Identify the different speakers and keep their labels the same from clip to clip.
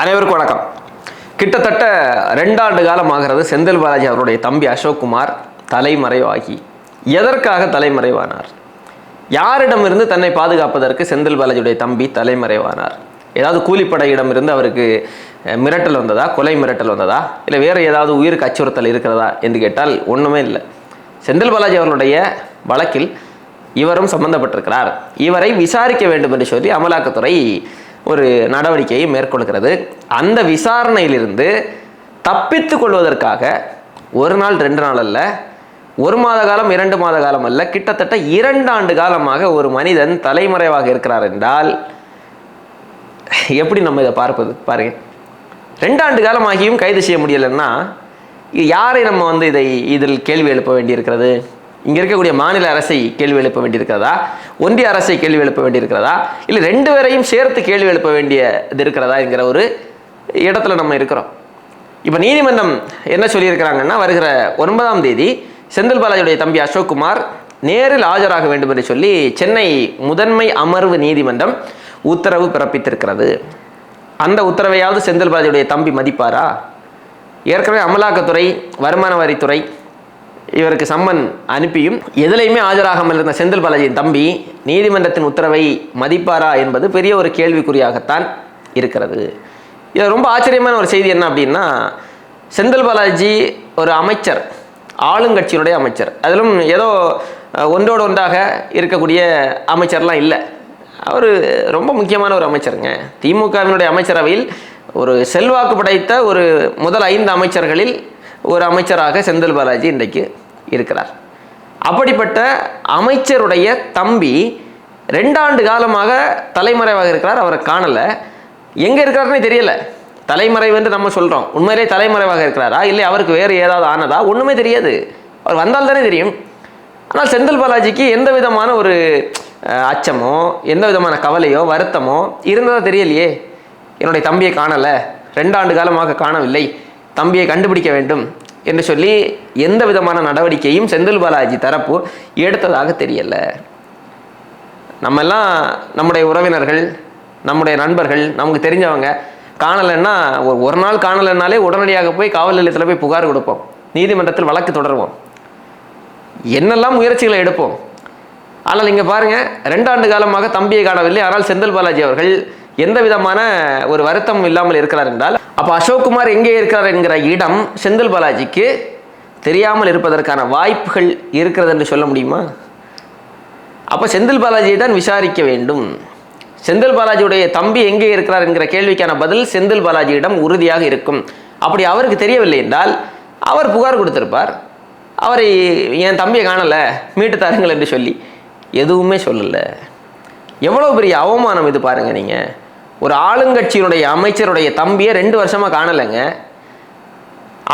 Speaker 1: அனைவருக்கும் வணக்கம். கிட்டத்தட்ட ரெண்டாண்டு காலம் ஆகிறது செந்தில் பாலாஜி அவருடைய தம்பி அசோக்குமார் தலைமறைவாகி. எதற்காக தலைமறைவானார்? யாரிடமிருந்து தன்னை பாதுகாப்பதற்கு செந்தில் பாலாஜியுடைய தம்பி தலைமறைவானார்? ஏதாவது கூலிப்படையிடமிருந்து அவருக்கு மிரட்டல் வந்ததா? கொலை மிரட்டல் வந்ததா? இல்லை வேறு ஏதாவது உயிருக்கு அச்சுறுத்தல் இருக்கிறதா என்று கேட்டால் ஒன்றுமே இல்லை. செந்தில் பாலாஜி அவர்களுடைய வழக்கில் இவரும் சம்பந்தப்பட்டிருக்கிறார். இவரை விசாரிக்க வேண்டும் என்று சொல்லி அமலாக்கத்துறை ஒரு நடவடிக்கையை மேற்கொள்கிறது. அந்த விசாரணையிலிருந்து தப்பித்து கொள்வதற்காக ஒரு நாள் ரெண்டு நாள் அல்ல ஒரு மாத காலம் இரண்டு மாத காலம் அல்ல கிட்டத்தட்ட இரண்டு ஆண்டு காலமாக ஒரு மனிதன் தலைமறைவாக இருக்கிறார் என்றால் எப்படி நம்ம இதை பார்ப்பது? பாருங்க. ரெண்டாண்டு காலமாகியும் கைது செய்ய முடியலைன்னா யாரை நம்ம வந்து இதை இதில் கேள்வி எழுப்ப வேண்டியிருக்கிறது? இங்கே இருக்கக்கூடிய மாநில அரசை கேள்வி எழுப்ப வேண்டியிருக்கிறதா? ஒன்றிய அரசை கேள்வி எழுப்ப வேண்டியிருக்கிறதா? இல்லை ரெண்டு பேரையும் சேர்த்து கேள்வி எழுப்ப வேண்டிய இது இருக்கிறதா என்கிற ஒரு இடத்துல நம்ம இருக்கிறோம். இப்போ நீதிமன்றம் என்ன சொல்லியிருக்கிறாங்கன்னா வருகிற ஒன்பதாம் தேதி செந்தில் பாலாஜியுடைய தம்பி அசோக்குமார் நேரில் ஆஜராக வேண்டும் என்று சொல்லி சென்னை முதன்மை அமர்வு நீதிமன்றம் உத்தரவு பிறப்பித்திருக்கிறது. அந்த உத்தரவையாவது செந்தில் பாலாஜியுடைய தம்பி மதிப்பாரா? ஏற்கனவே அமலாக்கத்துறை வருமான வரித்துறை இவருக்கு சம்மன் அனுப்பியும் எதுலையுமே ஆஜராகாமல் இருந்த செந்தில் பாலாஜியின் தம்பி நீதிமன்றத்தின் உத்தரவை மதிப்பாரா என்பது பெரிய ஒரு கேள்விக்குறியாகத்தான் இருக்கிறது. இது ரொம்ப ஆச்சரியமான ஒரு செய்தி என்ன அப்படின்னா செந்தில் பாலாஜி ஒரு அமைச்சர் ஆளுங்கட்சியினுடைய அமைச்சர். அதிலும் ஏதோ ஒன்றோடு ஒன்றாக இருக்கக்கூடிய அமைச்சர்லாம் இல்லை. அவர் ரொம்ப முக்கியமான ஒரு அமைச்சருங்க. திமுகவினுடைய அமைச்சரவையில் ஒரு செல்வாக்கு படைத்த ஒரு முதல் ஐந்து அமைச்சர்களில் ஒரு அமைச்சராக செந்தில் பாலாஜி இன்றைக்கு இருக்கிறார். அப்படிப்பட்ட அமைச்சருடைய தம்பி ரெண்டாண்டு காலமாக தலைமறைவாக இருக்கிறார். அவரை காணலை. எங்கே இருக்கிறாருன்னு தெரியல. தலைமறைவுன்னு நம்ம சொல்கிறோம் உண்மையிலே தலைமறைவாக இருக்கிறாரா? இல்லை அவருக்கு வேறு ஏதாவது ஆனதா? ஒன்றுமே தெரியாது. அவர் வந்தால் தானே தெரியும். ஆனால் செந்தில் பாலாஜிக்கு எந்த விதமான ஒரு அச்சமோ எந்த விதமான கவலையோ வருத்தமோ இருந்ததாக தெரியலையே. என்னுடைய தம்பியை காணலை. ரெண்டாண்டு காலமாக காணவில்லை. தம்பியை கண்டுபிடிக்க வேண்டும் என்று சொல்லி எந்த விதமான நடவடிக்கையும் செந்தில் பாலாஜி தரப்பு எடுத்ததாக தெரியல. நம்ம எல்லாம் நம்முடைய உறவினர்கள் நம்முடைய நண்பர்கள் நமக்கு தெரிஞ்சவங்க காணலைன்னா ஒரு ஒரு நாள் காணலைன்னாலே உடனடியாக போய் காவல் நிலையத்தில் போய் புகார் கொடுப்போம். நீதிமன்றத்தில் வழக்கு தொடருவோம். என்னெல்லாம் முயற்சிகளை எடுப்போம்? ஆனால் இங்கே பாருங்கள் ரெண்டாண்டு காலமாக தம்பியை காணவில்லை. ஆனால் செந்தில் பாலாஜி அவர்கள் எந்த விதமான ஒரு வருத்தம் இல்லாமல் இருக்கிறார் என்றால் அப்போ அசோக்குமார் எங்கே இருக்கிறார் என்கிற இடம் செந்தில் பாலாஜிக்கு தெரியாமல் இருப்பதற்கான வாய்ப்புகள் இருக்கிறது என்று சொல்ல முடியுமா? அப்போ செந்தில் பாலாஜியை தான் விசாரிக்க வேண்டும். செந்தில் பாலாஜியுடைய தம்பி எங்கே இருக்கிறார் என்கிற கேள்விக்கான பதில் செந்தில் பாலாஜியிடம் உறுதியாக இருக்கும். அப்படி அவருக்கு தெரியவில்லை என்றால் அவர் புகார் கொடுத்திருப்பார். அவரை என் தம்பியை காணலை மீட்டு தாருங்கள் என்று சொல்லி எதுவுமே சொல்லலை. எவ்வளோ பெரிய அவமானம் இது பாருங்கள் நீங்கள் ஒரு ஆளுங்கட்சியினுடைய அமைச்சருடைய தம்பியை ரெண்டு வருஷமாக காணலைங்க.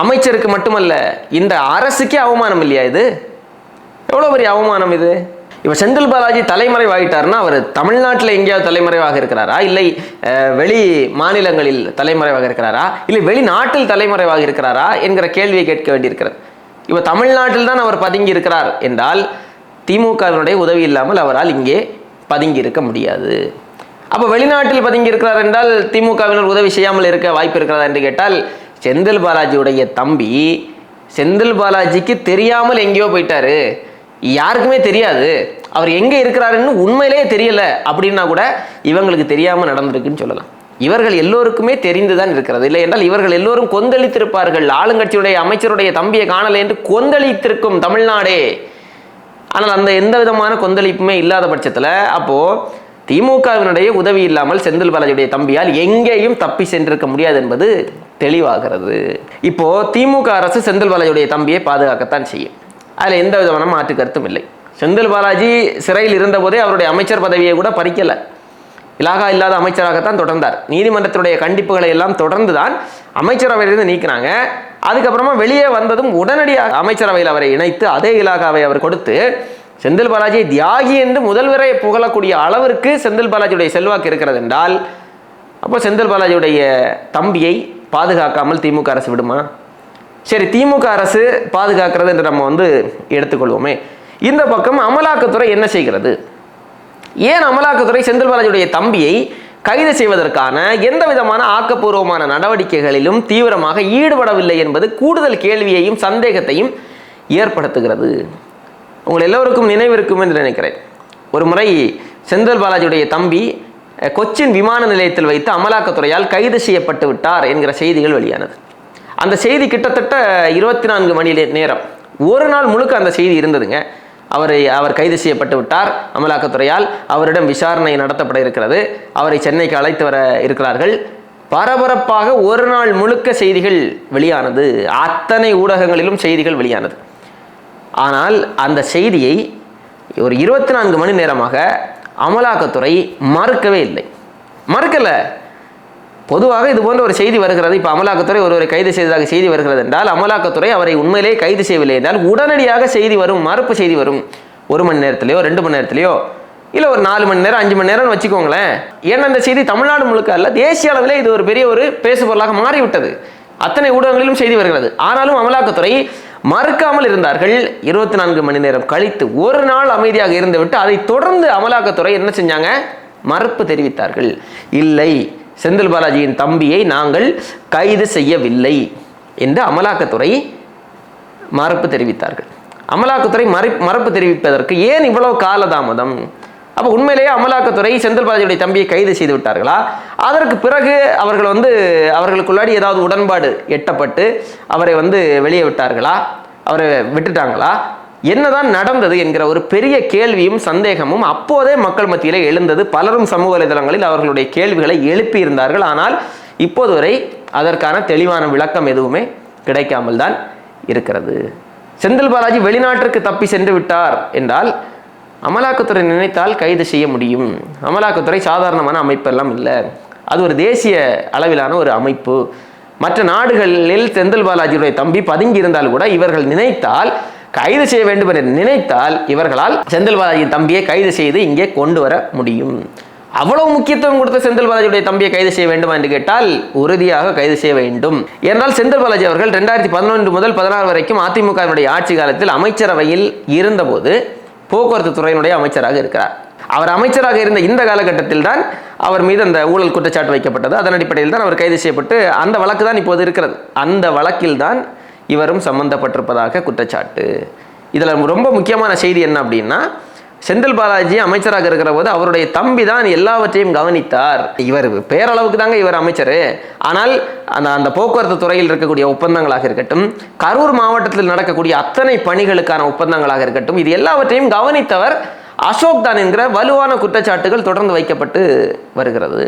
Speaker 1: அமைச்சருக்கு மட்டுமல்ல இந்த அரசுக்கே அவமானம் இல்லையா இது? எவ்வளோ பெரிய அவமானம் இது? இப்போ செந்தில் பாலாஜி தலைமறைவாகிட்டார்னா அவர் தமிழ்நாட்டில் எங்கேயாவது தலைமறைவாக இருக்கிறாரா? இல்லை வெளி மாநிலங்களில் தலைமறைவாக இருக்கிறாரா? இல்லை வெளிநாட்டில் தலைமறைவாக இருக்கிறாரா? என்கிற கேள்வியை கேட்க வேண்டியிருக்கிறது. இப்போ தமிழ்நாட்டில் தான் அவர் பதுங்கி இருக்கிறார் என்றால் திமுகவினுடைய உதவி இல்லாமல் அவரால் இங்கே பதுங்கி இருக்க முடியாது. அப்போ வெளிநாட்டில் பதுங்கி இருக்கிறார் என்றால் திமுகவினர் உதவி செய்யாமல் இருக்க வாய்ப்பு இருக்கிறதா என்று கேட்டால் செந்தில் பாலாஜியுடைய தம்பி செந்தில் பாலாஜிக்கு தெரியாமல் எங்கேயோ போயிட்டாரு. யாருக்குமே தெரியாது. அவர் எங்கே இருக்கிறாருன்னு உண்மையிலேயே தெரியல. அப்படின்னா கூட இவங்களுக்கு தெரியாமல் நடந்திருக்குன்னு சொல்லலாம். இவர்கள் எல்லோருக்குமே தெரிந்துதான் இருக்கிறது. இல்லை என்றால் இவர்கள் எல்லோரும் கொந்தளித்திருப்பார்கள். ஆளுங்கட்சியுடைய அமைச்சருடைய தம்பியை காணலை என்று கொந்தளித்திருக்கும் தமிழ்நாடே. ஆனால் அந்த எந்த விதமான கொந்தளிப்புமே இல்லாத பட்சத்தில் அப்போது திமுகவினுடைய உதவி இல்லாமல் செந்தில் பாலாஜியுடைய தம்பியால் எங்கேயும் தப்பி சென்றிருக்க முடியாது என்பது தெளிவாகிறது. இப்போ திமுக அரசு செந்தில் பாலாஜியுடைய தம்பியை பாதுகாக்கத்தான் செய்யும். அதில் எந்த விதமான மாற்று கருத்தும் இல்லை. செந்தில் பாலாஜி சிறையில் இருந்தபோதே அவருடைய அமைச்சர் பதவியை கூட பறிக்கலை. இலாகா இல்லாத அமைச்சராகத்தான் தொடர்ந்தார். நீதிமன்றத்துடைய கண்டிப்புகளை எல்லாம் தொடர்ந்து தான் அமைச்சரவையிலிருந்து நீக்கினாங்க. அதுக்கப்புறமா வெளியே வந்ததும் உடனடியாக அமைச்சரவையில் அவரை இணைத்து அதே இலாகாவை அவர் கொடுத்து செந்தில் பாலாஜியை தியாகி என்று முதல்வரை புகழக்கூடிய அளவிற்கு செந்தில் பாலாஜியுடைய செல்வாக்கு இருக்கிறது என்றால் அப்போ செந்தில் பாலாஜியுடைய தம்பியை பாதுகாக்காமல் திமுக அரசு விடுமா? சரி திமுக அரசு பாதுகாக்கிறது என்று நம்ம வந்து எடுத்துக்கொள்வோமே. இந்த பக்கம் அமலாக்கத்துறை என்ன செய்கிறது? ஏன் அமலாக்கத்துறை செந்தில் பாலாஜியுடைய தம்பியை கைது செய்வதற்கான எந்த விதமான ஆக்கப்பூர்வமான நடவடிக்கைகளிலும் தீவிரமாக ஈடுபடவில்லை என்பது கூடுதல் கேள்வியையும் சந்தேகத்தையும் ஏற்படுத்துகிறது? உங்கள் எல்லோருக்கும் நினைவிருக்கும் என்று நினைக்கிறேன். ஒரு முறை செந்தல் பாலாஜியுடைய தம்பி கொச்சின் விமான நிலையத்தில் வைத்து அமலாக்கத்துறையால் கைது செய்யப்பட்டு விட்டார் என்கிற செய்திகள் வெளியானது. அந்த செய்தி கிட்டத்தட்ட இருபத்தி நான்கு மணி நேரம். ஒரு நாள் முழுக்க அந்த செய்தி இருந்ததுங்க. அவரை அவர் கைது செய்யப்பட்டு விட்டார் அமலாக்கத்துறையால். அவரிடம் விசாரணை நடத்தப்பட இருக்கிறது. அவரை சென்னைக்கு அழைத்து வர இருக்கிறார்கள். பரபரப்பாக ஒரு நாள் முழுக்க செய்திகள் வெளியானது. அத்தனை ஊடகங்களிலும் செய்திகள் வெளியானது. ஆனால் அந்த செய்தியை ஒரு இருபத்தி நான்கு மணி நேரமாக அமலாக்கத்துறை மறுக்கவே இல்லை. மறுக்கலை. பொதுவாக இது போன்ற ஒரு செய்தி வருகிறது. இப்போ அமலாக்கத்துறை ஒருவரை கைது செய்ததாக செய்தி வருகிறது என்றால் அமலாக்கத்துறை அவரை உண்மையிலேயே கைது செய்யவில்லை என்றால் உடனடியாக செய்தி வரும் மறுப்பு செய்தி வரும். ஒரு மணி நேரத்திலேயோ ரெண்டு மணி நேரத்திலேயோ இல்லை ஒரு நாலு மணி நேரம் அஞ்சு மணி நேரம்னு வச்சுக்கோங்களேன். ஏன்னா இந்த செய்தி தமிழ்நாடு முழுக்க அல்ல தேசிய அளவில் இது ஒரு பெரிய ஒரு பேசுபொருளாக மாறிவிட்டது. அத்தனை ஊடகங்களிலும் செய்தி வருகிறது. ஆனாலும் அமலாக்கத்துறை மறுக்காமல் இருந்தார்கள். இருபத்தி நான்கு மணி நேரம் கழித்து ஒரு நாள் அமைதியாக இருந்துவிட்டு அதை தொடர்ந்து அமலாக்கத்துறை என்ன செஞ்சாங்க? மறுப்பு தெரிவித்தார்கள். இல்லை செந்தில் பாலாஜியின் தம்பியை நாங்கள் கைது செய்யவில்லை என்று அமலாக்கத்துறை மறுப்பு தெரிவித்தார்கள். அமலாக்கத்துறை மறு மறுப்பு தெரிவிப்பதற்கு ஏன் இவ்வளவு காலதாமதம்? அப்போ உண்மையிலேயே அமலாக்கத்துறை செந்தில் பாலாஜியுடைய தம்பியை கைது செய்து விட்டார்களா? அதற்கு பிறகு அவர்கள் வந்து அவர்களுக்குள்ளாடி ஏதாவது உடன்பாடு எட்டப்பட்டு அவரை வந்து வெளியே விட்டார்களா? அவரை விட்டுட்டாங்களா? என்னதான் நடந்தது என்கிற ஒரு பெரிய கேள்வியும் சந்தேகமும் அப்போதே மக்கள் மத்தியிலே எழுந்தது. பலரும் சமூக வலைதளங்களில் அவர்களுடைய கேள்விகளை எழுப்பியிருந்தார்கள். ஆனால் இப்போது வரை அதற்கான தெளிவான விளக்கம் எதுவுமே கிடைக்காமல் தான் இருக்கிறது. செந்தில் பாலாஜி வெளிநாட்டிற்கு தப்பி சென்று விட்டார் என்றால் அமலாக்கத்துறை நினைத்தால் கைது செய்ய முடியும். அமலாக்கத்துறை சாதாரணமான அமைப்பெல்லாம் இல்லை. அது ஒரு தேசிய அளவிலான ஒரு அமைப்பு. மற்ற நாடுகளில் செந்தில் பாலாஜியுடைய தம்பி பதுங்கி இருந்தால் கூட இவர்கள் நினைத்தால் கைது செய்ய வேண்டும் என்று நினைத்தால் இவர்களால் செந்தில் பாலாஜியின் தம்பியை கைது செய்து இங்கே கொண்டு வர முடியும். அவ்வளவு முக்கியத்துவம் கொடுத்த செந்தில் பாலாஜியுடைய தம்பியை கைது செய்ய வேண்டுமா என்று கேட்டால் உறுதியாக கைது செய்ய வேண்டும். என்றால் செந்தில் பாலாஜி அவர்கள் ரெண்டாயிரத்தி பதினொன்று முதல் பதினாறு வரைக்கும் அதிமுகவினுடைய ஆட்சி காலத்தில் அமைச்சரவையில் இருந்தபோது போக்குவரத்து துறையினுடைய அமைச்சராக இருக்கிறார். அவர் அமைச்சராக இருந்த இந்த காலகட்டத்தில் தான் அவர் மீது அந்த ஊழல் குற்றச்சாட்டு வைக்கப்பட்டது. அதன் அடிப்படையில் தான் அவர் கைது செய்யப்பட்டு அந்த வழக்கு தான் இப்போது இருக்கிறது. அந்த வழக்கில் தான் இவரும் சம்பந்தப்பட்டிருப்பதாக குற்றச்சாட்டு. இதில் ரொம்ப முக்கியமான செய்தி என்ன அப்படின்னா செந்தில் பாலாஜி அமைச்சராக இருக்கிற போது அவருடைய தம்பி தான் எல்லாவற்றையும் கவனித்தார். இவர் பேரளவுக்கு தாங்க இவர் அமைச்சர். ஆனால் அந்த அந்த போக்குவரத்து துறையில் இருக்கக்கூடிய ஒப்பந்தங்களாக இருக்கட்டும் கரூர் மாவட்டத்தில் நடக்கக்கூடிய அத்தனை பணிகளுக்கான ஒப்பந்தங்களாக இருக்கட்டும் இது எல்லாவற்றையும் கவனித்தவர் அசோக் தான் என்கிற வலுவான குற்றச்சாட்டுகள் தொடர்ந்து வைக்கப்பட்டு வருகிறது.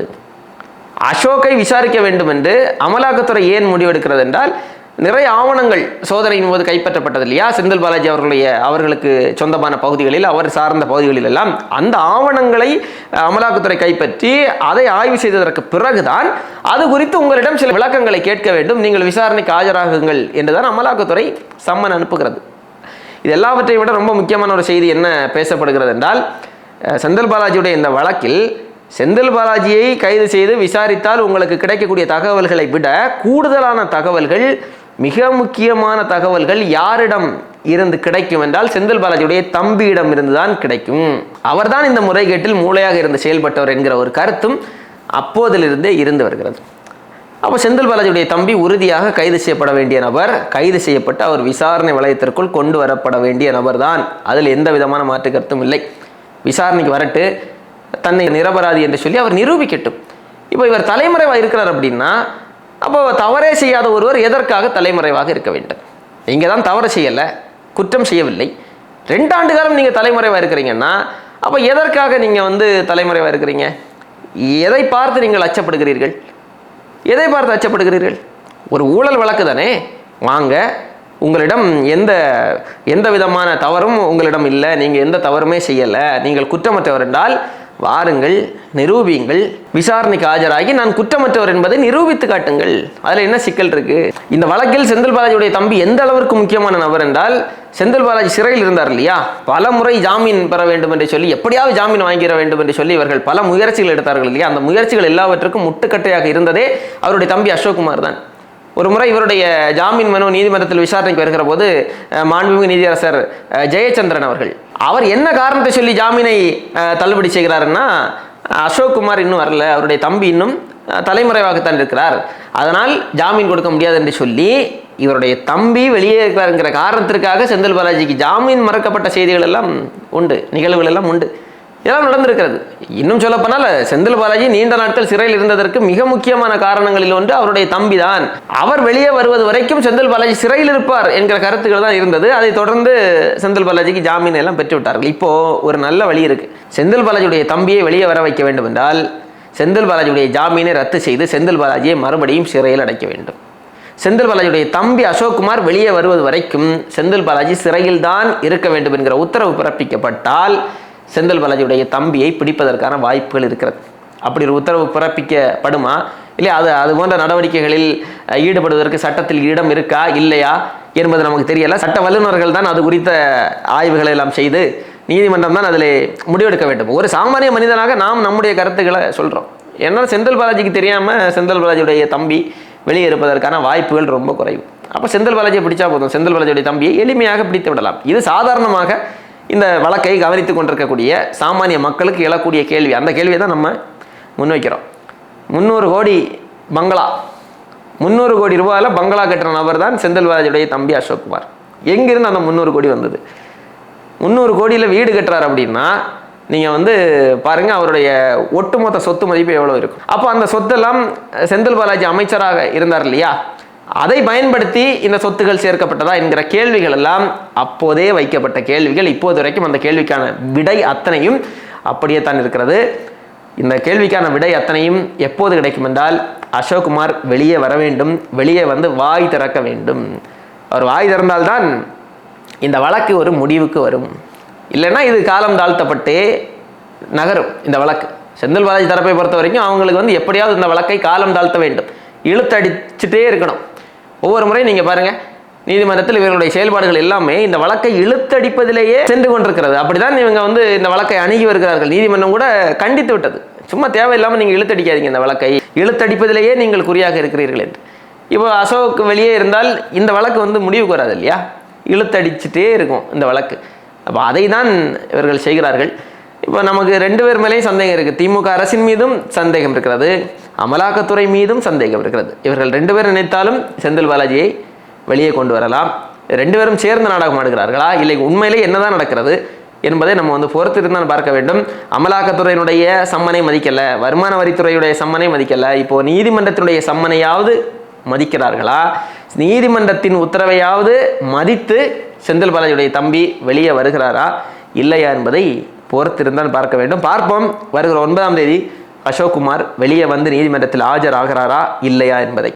Speaker 1: அசோக்கை விசாரிக்க வேண்டும் என்று அமலாக்கத்துறை ஏன் முடிவெடுக்கிறது என்றால் நிறைய ஆவணங்கள் சோதனையின் போது கைப்பற்றப்பட்டது இல்லையா? செந்தில் பாலாஜி அவர்களுடைய அவர்களுக்கு சொந்தமான பகுதிகளில் அவர் சார்ந்த பகுதிகளில் எல்லாம் அந்த ஆவணங்களை அமலாக்கத்துறை கைப்பற்றி அதை ஆய்வு செய்ததற்கு பிறகுதான் அது குறித்து உங்களிடம் சில விளக்கங்களை கேட்க வேண்டும். நீங்கள் விசாரணைக்கு ஆஜராகுங்கள் என்றுதான் அமலாக்கத்துறை சம்மன் அனுப்புகிறது. இது எல்லாவற்றையும் விட ரொம்ப முக்கியமான ஒரு செய்தி என்ன பேசப்படுகிறது என்றால் செந்தில் பாலாஜியுடைய இந்த வழக்கில் செந்தில் பாலாஜியை கைது செய்து விசாரித்தால் உங்களுக்கு கிடைக்கக்கூடிய தகவல்களை விட கூடுதலான தகவல்கள் மிக முக்கியமான தகவல்கள் யாரிடம் இருந்து கிடைக்கும் என்றால் செந்தில் பாலாஜியுடைய தம்பியிடம் இருந்து தான் கிடைக்கும். அவர்தான் இந்த முறைகேட்டில் மூளையாக இருந்து செயல்பட்டவர் என்கிற ஒரு கருத்தும் அப்போதிலிருந்தே இருந்து வருகிறது. அப்போ செந்தில் பாலாஜியுடைய தம்பி உறுதியாக கைது செய்யப்பட வேண்டிய நபர் கைது செய்யப்பட்டு அவர் விசாரணை வளையத்திற்குள் கொண்டு வரப்பட வேண்டிய நபர் தான் அதில் எந்த விதமான மாற்று கருத்தும் இல்லை. விசாரணைக்கு வரட்டு தன்னை நிரபராதி என்று சொல்லி அவர் நிரூபிக்கட்டும். இப்போ இவர் தலைமறைவாக இருக்கிறார் அப்படின்னா அப்போ தவறே செய்யாத ஒருவர் எதற்காக தலைமறைவாக இருக்க வேண்டும்? இங்கே தான் தவறு செய்யலை குற்றம் செய்யவில்லை. ரெண்டு ஆண்டு காலம் நீங்கள் தலைமறைவாக இருக்கிறீங்கன்னா அப்போ எதற்காக நீங்கள் வந்து தலைமறைவாக இருக்கிறீங்க? எதை பார்த்து நீங்கள் அச்சப்படுகிறீர்கள்? எதை பார்த்து அச்சப்படுகிறீர்கள்? ஒரு ஊழல் வழக்கு தானே? வாங்க உங்களிடம் எந்த எந்த விதமான தவறும் உங்களிடம் இல்லை நீங்கள் எந்த தவறுமே செய்யலை நீங்கள் குற்றமற்றவர் என்றால் வாருங்கள் நிரூபியுங்கள் விசாரணைக்கு ஆஜராகி நான் குற்றமற்றவர் என்பதை நிரூபித்து காட்டுங்கள். அதில் என்ன சிக்கல் இருக்கு? இந்த வழக்கில் செந்தில் பாலாஜியுடைய தம்பி எந்த அளவிற்கு முக்கியமான நபர் என்றால் செந்தில் பாலாஜி சிறையில் இருந்தார் இல்லையா? பல முறை ஜாமீன் பெற வேண்டும் என்று சொல்லி எப்படியாவது ஜாமீன் வாங்கிட வேண்டும் என்று சொல்லி இவர்கள் பல முயற்சிகள் எடுத்தார்கள் இல்லையா? அந்த முயற்சிகள் எல்லாவற்றுக்கும் முட்டுக்கட்டையாக இருந்ததே அவருடைய தம்பி அசோக்குமார் தான். ஒரு முறை இவருடைய ஜாமீன் மனு நீதிமன்றத்தில் விசாரணைக்கு வருகிற போது மாண்புமிகு நீதியரசர் ஜெயச்சந்திரன் அவர்கள் அவர் என்ன காரணத்தை சொல்லி ஜாமீனை தள்ளுபடி செய்கிறாருன்னா அசோக் குமார் இன்னும் வரல அவருடைய தம்பி இன்னும் தலைமுறைவாகத்தான் தலைமறைவாகத்தான் இருக்கிறார். அதனால் ஜாமீன் கொடுக்க முடியாது என்று சொல்லி இவருடைய தம்பி வெளியே இருக்கிறாருங்கிற காரணத்திற்காக செந்தில் பாலாஜிக்கு ஜாமீன் மறக்கப்பட்ட செய்திகள் எல்லாம் உண்டு நிகழ்வுகள் எல்லாம் உண்டு. இதெல்லாம் நடந்திருக்கிறது. இன்னும் சொல்லப்போனால் செந்தில் பாலாஜி நீண்ட நாட்கள் சிறையில் இருந்ததற்கு மிக முக்கியமான காரணங்களில் ஒன்று அவருடைய தம்பி தான் அவர் வெளியே வருவது வரைக்கும் செந்தில் பாலாஜி சிறையில் இருப்பார் என்கிற கருத்துக்கள் தான் இருந்தது. அதை தொடர்ந்து செந்தில் பாலாஜிக்கு ஜாமீன் எல்லாம் பெற்று விட்டார்கள் இப்போ ஒரு நல்ல வழி இருக்கு. செந்தில் பாலாஜியுடைய தம்பியை வெளியே வர வைக்க வேண்டும் என்றால் செந்தில் பாலாஜியுடைய ஜாமீனை ரத்து செய்து செந்தில் பாலாஜியை மறுபடியும் சிறையில் அடைக்க வேண்டும். செந்தில் பாலாஜியுடைய தம்பி அசோக்குமார் வெளியே வருவது வரைக்கும் செந்தில் பாலாஜி சிறையில் தான் இருக்க வேண்டும் என்கிற உத்தரவு பிறப்பிக்கப்பட்டால் செந்தில் பாலாஜியுடைய தம்பியை பிடிப்பதற்கான வாய்ப்புகள் இருக்கிறது. அப்படி ஒரு உத்தரவு பிறப்பிக்கப்படுமா? இல்லை அது அது போன்ற நடவடிக்கைகளில் ஈடுபடுவதற்கு சட்டத்தில் இடம் இருக்கா இல்லையா என்பது நமக்கு தெரியல. சட்ட வல்லுநர்கள் தான் அது குறித்த ஆய்வுகளை எல்லாம் செய்து நீதிமன்றம் தான் அதில் முடிவெடுக்க வேண்டும். ஒரு சாமானிய மனிதனாக நாம் நம்முடைய கருத்துக்களை சொல்கிறோம் ஏன்னா செந்தில் பாலாஜிக்கு தெரியாமல் செந்தில் பாலாஜியுடைய தம்பி வெளியே இருப்பதற்கான வாய்ப்புகள் ரொம்ப குறைவு. அப்போ செந்தில் பாலாஜியை பிடிச்சா போதும். செந்தில் பாலாஜியுடைய தம்பியை எளிமையாக பிடித்து விடலாம். இது சாதாரணமாக இந்த வழக்கை கவனித்து கொண்டிருக்கக்கூடிய சாமானிய மக்களுக்கு எழக்கூடிய கேள்வி. அந்த கேள்வியை தான் நம்ம முன்வைக்கிறோம். முந்நூறு கோடி பங்களா. முந்நூறு கோடி ரூபாயில் பங்களா கட்டுற நபர் தான் செந்தில் பாலாஜியுடைய தம்பி அசோக்குமார் எங்கிருந்து அந்த முந்நூறு கோடி வந்தது? முந்நூறு கோடியில் வீடு கட்டுறாரு அப்படின்னா நீங்கள் வந்து பாருங்கள் அவருடைய ஒட்டுமொத்த சொத்து மதிப்பு எவ்வளோ இருக்கும்? அப்போ அந்த சொத்தெல்லாம் செந்தில் பாலாஜி அமைச்சராக இருந்தார் இல்லையா? அதை பயன்படுத்தி இந்த சொத்துகள் சேர்க்கப்பட்டதா என்கிற கேள்விகள் எல்லாம் அப்போதே வைக்கப்பட்ட கேள்விகள். இப்போது வரைக்கும் அந்த கேள்விக்கான விடை அத்தனையும் அப்படியே தான் இருக்கிறது. இந்த கேள்விக்கான விடை அத்தனையும் எப்போது கிடைக்கும் என்றால் அசோக்குமார் வெளியே வர வேண்டும். வெளியே வந்து வாய் திறக்க வேண்டும். அவர் வாய் திறந்தால்தான் இந்த வழக்கு ஒரு முடிவுக்கு வரும். இல்லைன்னா இது காலம் தாழ்த்தப்பட்டே நகரும் இந்த வழக்கு. செந்தில் பாலாஜி தரப்பை பொறுத்த வரைக்கும் அவங்களுக்கு வந்து எப்படியாவது இந்த வழக்கை காலம் தாழ்த்த வேண்டும். இழுத்தடிச்சுட்டே இருக்கணும். ஒவ்வொரு முறையும் நீங்கள் பாருங்கள் நீதிமன்றத்தில் இவர்களுடைய செயல்பாடுகள் எல்லாமே இந்த வழக்கை இழுத்தடிப்பதிலேயே சென்று கொண்டிருக்கிறது. அப்படிதான் இவங்க வந்து இந்த வழக்கை அணுகி வருகிறார்கள். நீதிமன்றம் கூட கண்டித்து விட்டது. சும்மா தேவையில்லாமல் நீங்கள் இழுத்தடிக்காதீங்க இந்த வழக்கை. இழுத்தடிப்பதிலேயே நீங்கள் குறியாக இருக்கிறீர்கள் என்று. இப்போ அசோக் வெளியே இருந்தால் இந்த வழக்கு வந்து முடிவுக்கு வராது இல்லையா? இழுத்தடிச்சுட்டே இருக்கும் இந்த வழக்கு. அப்போ அதை தான் இவர்கள் செய்கிறார்கள். இப்போ நமக்கு ரெண்டு பேர் மேலேயும் சந்தேகம் இருக்குது திமுக அரசின் மீதும் சந்தேகம் இருக்கிறது. அமலாக்கத்துறை மீதும் சந்தேகம் இருக்கிறது. இவர்கள் ரெண்டு பேர் நினைத்தாலும் செந்தில் பாலாஜியை வெளியே கொண்டு வரலாம். ரெண்டு பேரும் சேர்ந்து நாடகம் ஆடுகிறார்களா? இல்லை உண்மையிலே என்னதான் நடக்கிறது என்பதை நம்ம வந்து பொறுத்திருந்து பார்க்க வேண்டும். அமலாக்கத்துறையினுடைய சம்மனை மதிக்கலை வருமான வரித்துறையுடைய சம்மனை மதிக்கலை. இப்போது நீதிமன்றத்தினுடைய சம்மனையாவது மதிக்கிறார்களா? நீதிமன்றத்தின் உத்தரவையாவது மதித்து செந்தில் பாலாஜியுடைய தம்பி வெளியே வருகிறாரா? இல்லையா என்பதை பொறுத்திருந்தான் பார்க்க வேண்டும். பார்ப்போம். வருகிற ஒன்பதாம் தேதி அசோக்குமார் வெளியே வந்து நீதிமன்றத்தில் ஆஜராகிறாரா இல்லையா என்பதை.